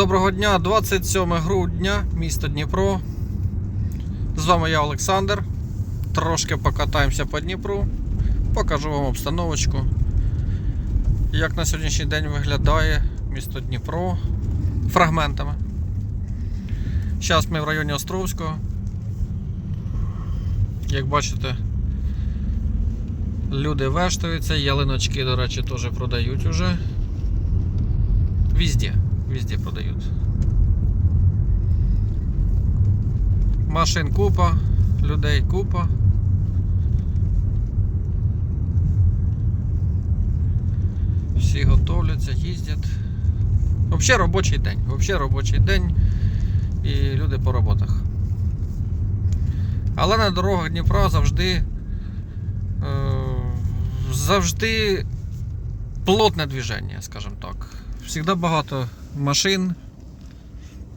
Доброго дня, 27 грудня, місто Дніпро. З вами я Олександр. Трошки покатаємося по Дніпру. Покажу вам обстановочку. Як на сьогоднішній день виглядає місто Дніпро фрагментами. Зараз ми в районі Островського. Як бачите, люди вештаються, ялиночки, до речі, теж продають уже. Везде, везде продают. Машин купа, людей купа. Всі готовляться, їздять. Взагалі робочий день. Взагалі робочий день і люди по роботах. Але на дорогах Дніпра завжди е, завжди плотне движення, скажімо так. Всегда багато машин,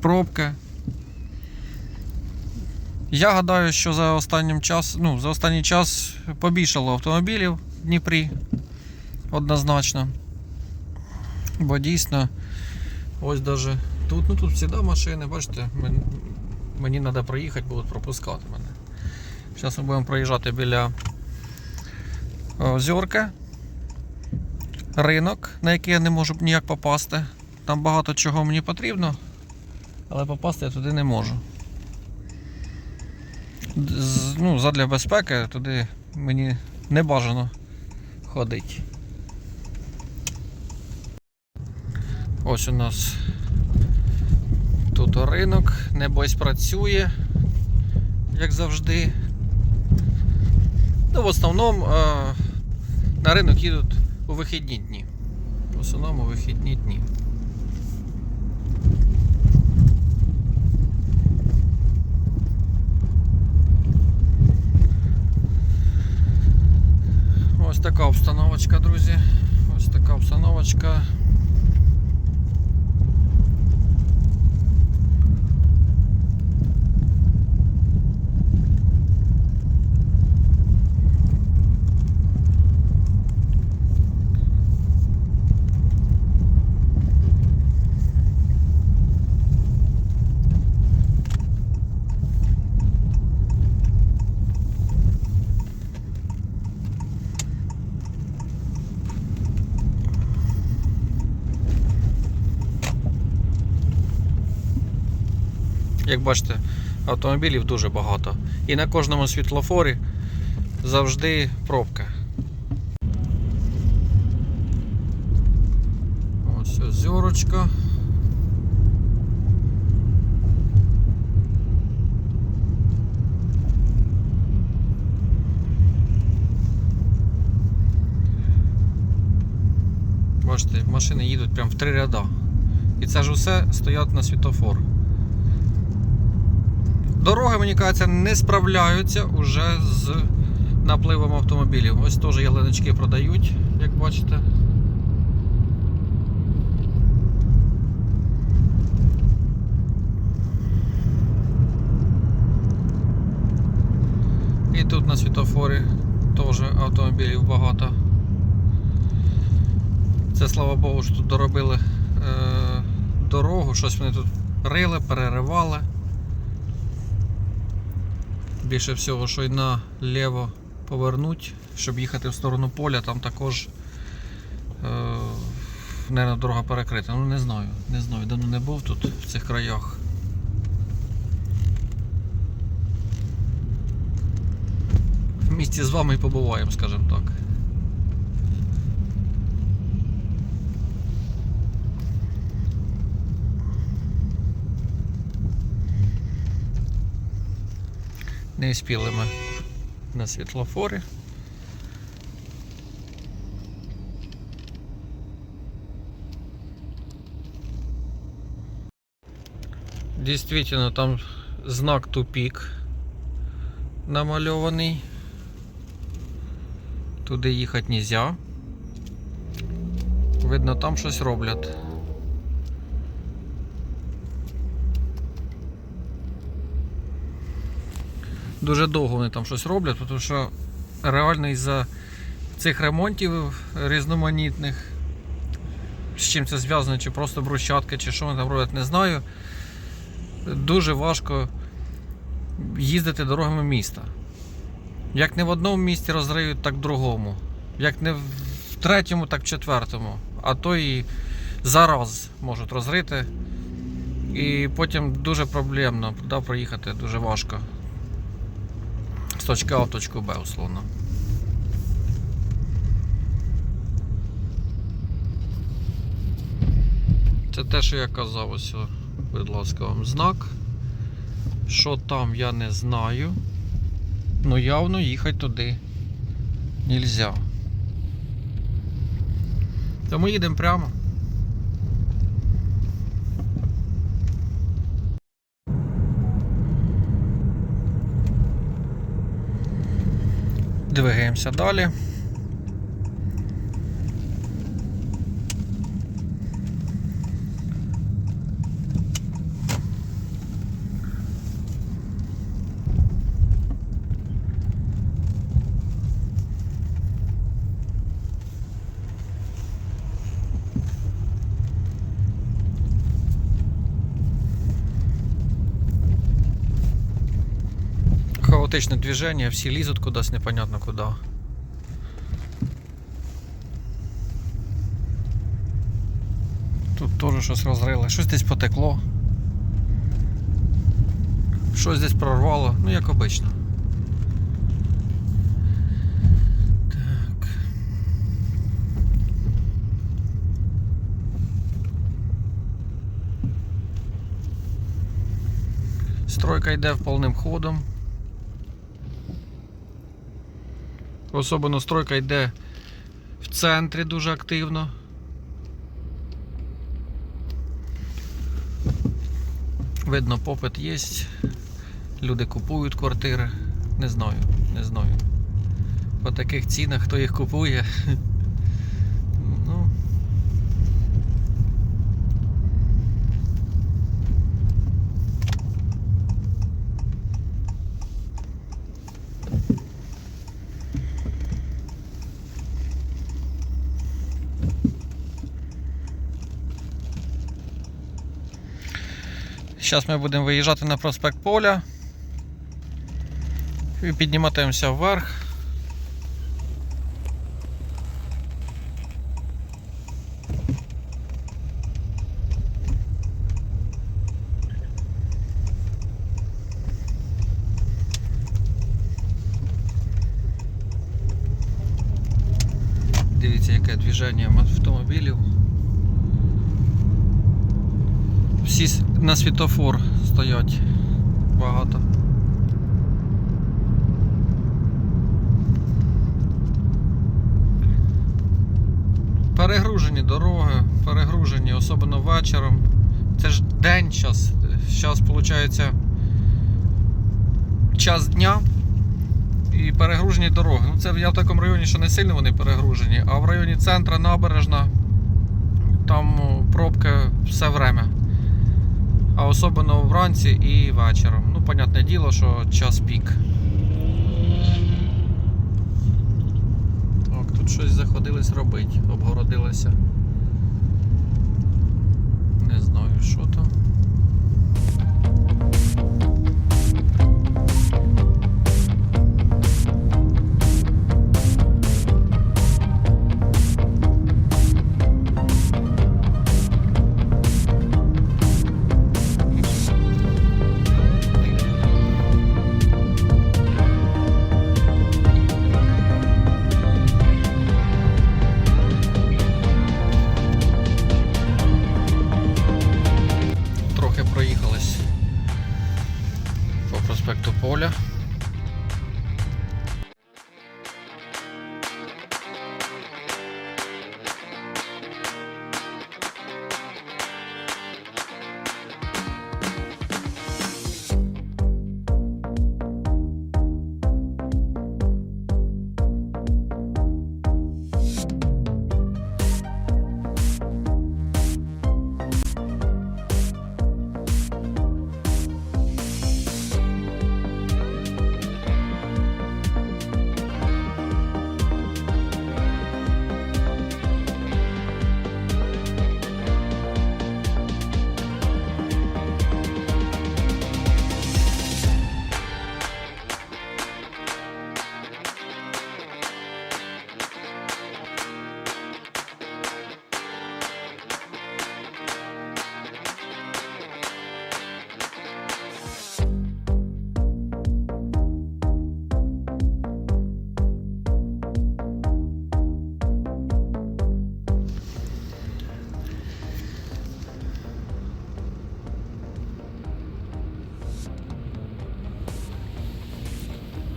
пробки. Я гадаю, що за останнім час, ну, за останній час побільшало автомобілів в Дніпрі. Однозначно. Бо дійсно, ось даже тут, ну тут завжди машини, бачите, мен- мені треба проїхати, будуть пропускати мене. Зараз ми будемо проїжджати біля Озерка ринок, на який я не можу ніяк попасти. Там багато чого мені потрібно, але попасти я туди не можу. З- Ну, задля безпеки туди мені не бажано ходити. Ось у нас тут ринок, небось працює, як завжди. Ну, в основному е, на ринок їдуть у вихідні дні. В основному у вихідні дні. Така обстановочка, друзі. Ось така обстановочка. Як бачите, автомобілів дуже багато. І на кожному світлофорі завжди пробка. Ось озерочка. Бачите, машини їдуть прямо в три ряда. І це ж усе стоять на світофор. Дороги, мені кажеться, не справляються уже з напливом автомобілів. Ось теж ялиночки продають, як бачите. І тут на світофорі теж автомобілів багато. Це слава Богу, що тут доробили е, дорогу, щось вони тут рили, переривали. Більше всього, що й наліво повернуть, щоб їхати в сторону поля, там також е, наверно, дорога перекрита. Ну не знаю, не знаю, давно не був тут в цих краях. В місті з вами і побуваємо, скажімо так. Не спіли ми на світлофорі. Дійсно, там знак тупік намальований. Туди їхати нельзя. Видно, там щось роблять. Дуже довго вони там щось роблять, тому що реально із-за цих ремонтів різноманітних з чим це зв'язано, чи просто брусчатка, чи що вони там роблять, не знаю. Дуже важко їздити дорогами міста. Як не в одному місті розриють, так в другому. Як не в третьому, так в четвертому. А то і зараз можуть розрити. І потім дуже проблемно туди проїхати дуже важко. З точки А в точку Б, условно. Це те, що я казав, ось, будь ласка, вам знак. Що там, я не знаю. Ну явно їхати туди нельзя. Тому їдемо прямо. Двигаємося далі. Хаотичне движення, всі лізуть кудись непонятно куди. Тут теж щось розрили, щось десь потекло. Щось десь прорвало, ну як обично. Стройка йде повним ходом. Особливо стройка йде в центрі дуже активно. Видно, попит є. Люди купують квартири. Не знаю, не знаю. По таких цінах хто їх купує. Ну. Зараз ми будемо виїжджати на проспект Поля і підніматимемося вверх. Дивіться, яке движення автомобілів. Всі на світофор стоять багато. Перегружені дороги, перегружені, особливо вечором. Це ж день час. Зараз виходить час дня і перегружені дороги. Ну це я в такому районі, що не сильно вони перегружені, а в районі центра набережна там пробки все время. А особливо вранці і вечором. Ну, понятне діло, що час пік. Так, тут щось заходились робити, обгородилися. Не знаю, що там. Поля.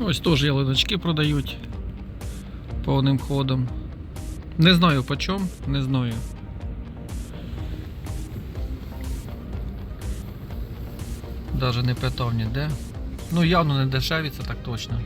Ось теж ялиночки продають повним ходом. Не знаю по чому, не знаю. Даже не питав ніде. Ну, явно не дешеві, це так точно.